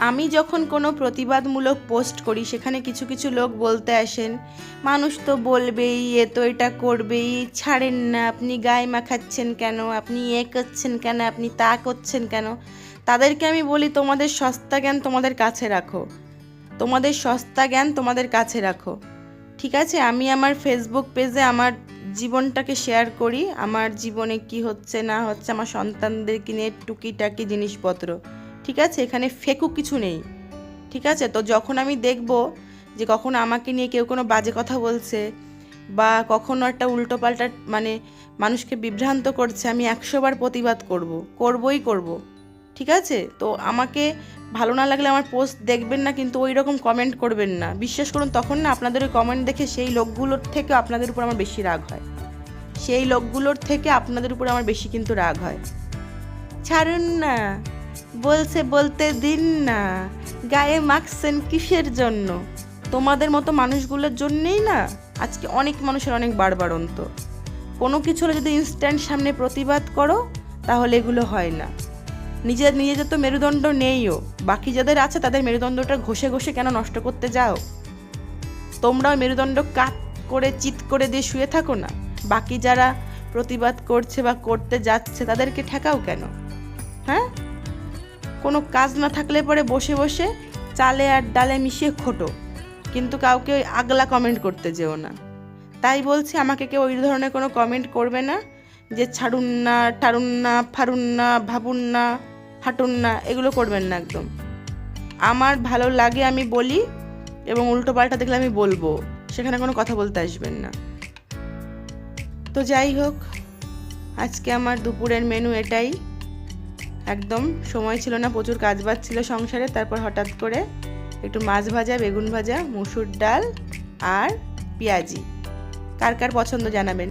আমি যখন কোনো প্রতিবাদমূলক পোস্ট করি, সেখানে কিছু কিছু লোক বলতে আসেন, মানুষ তো বলবেই, এ তো এটা করবেই, ছাড়েন না, আপনি গায়ে মাখাচ্ছেন কেন, আপনি এ করছেন কেন, আপনি তা করছেন কেন? তাদেরকে আমি বলি, তোমাদের সস্তা জ্ঞান তোমাদের কাছে রাখো। তোমাদের সস্তা জ্ঞান তোমাদের কাছে রাখো। ঠিক আছে, আমি আমার ফেসবুক পেজে আমার জীবনটাকে শেয়ার করি। আমার জীবনে কি হচ্ছে না হচ্ছে, আমার সন্তানদেরকে নিয়ে টুকিটাকি জিনিসপত্র। ঠিক আছে? এখানে ফেকু কিছু নেই। ঠিক আছে? তো যখন আমি দেখব যে কখনো আমাকে নিয়ে কেউ কোনো বাজে কথা বলছে বা কখনো একটা উল্টোপাল্টা মানে মানুষকে বিভ্রান্ত করছে, আমি একশোবার প্রতিবাদ করব। করবই করব। ঠিক আছে? তো আমাকে ভালো না লাগলে আমার পোস্ট দেখবেন না, কিন্তু ওই রকম কমেন্ট করবেন না। বিশ্বাস করুন, তখন না আপনাদের ওই কমেন্ট দেখে সেই লোকগুলোর থেকে আপনাদের উপর আমার বেশি রাগ হয়। সেই লোকগুলোর থেকে আপনাদের উপর আমার বেশি কিন্তু রাগ হয়। ছাড়ুন না। বলছে, বলতে দিন না। গায়ে মাখছেন কিসের জন্য? তোমাদের মতো মানুষগুলোর জন্যেই না? আজকে অনেক মানুষের অনেক বাড়বাড়ন্ত কোনো কিছু যদি ইনস্ট্যান্ট সামনে প্রতিবাদ করো, তাহলে এগুলো হয় না। নিজের নিজেদের তো মেরুদণ্ড নেইও। বাকি যাদের আছে, তাদের মেরুদণ্ডটা ঘষে ঘষে কেন নষ্ট করতে যাও? তোমরাও মেরুদণ্ড কাত করে, চিত করে দিয়ে শুয়ে থাকো না। বাকি যারা প্রতিবাদ করছে বা করতে যাচ্ছে, তাদেরকে ঠেকাও কেন? কোনো কাজ না থাকলে পরে বসে বসে চালে আর ডালে মিশিয়ে খোটো। কিন্তু কাউকে ওই আগলা কমেন্ট করতে যেও না। তাই বলছি আমাকে কেউ ওই ধরনের কোনো কমেন্ট করবে না যে ছাড়ুন না, টারুন না, ফারুন না, ভাবুন না, হাঁটুন না, এগুলো করবেন না একদম। আমার ভালো লাগে আমি বলি এবং উল্টো পাল্টা দেখলে আমি বলব, সেখানে কোনো কথা বলতে আসবেন না। তো যাই হোক, আজকে আমার দুপুরের মেনু এটাই। একদম সময় ছিল না, প্রচুর কাজ বাজ ছিল সংসারে, তারপর হঠাৎ করে একটু মাছ ভাজা, বেগুন ভাজা, মুসুর ডাল আর পেঁয়াজি। কার কার পছন্দ জানাবেন?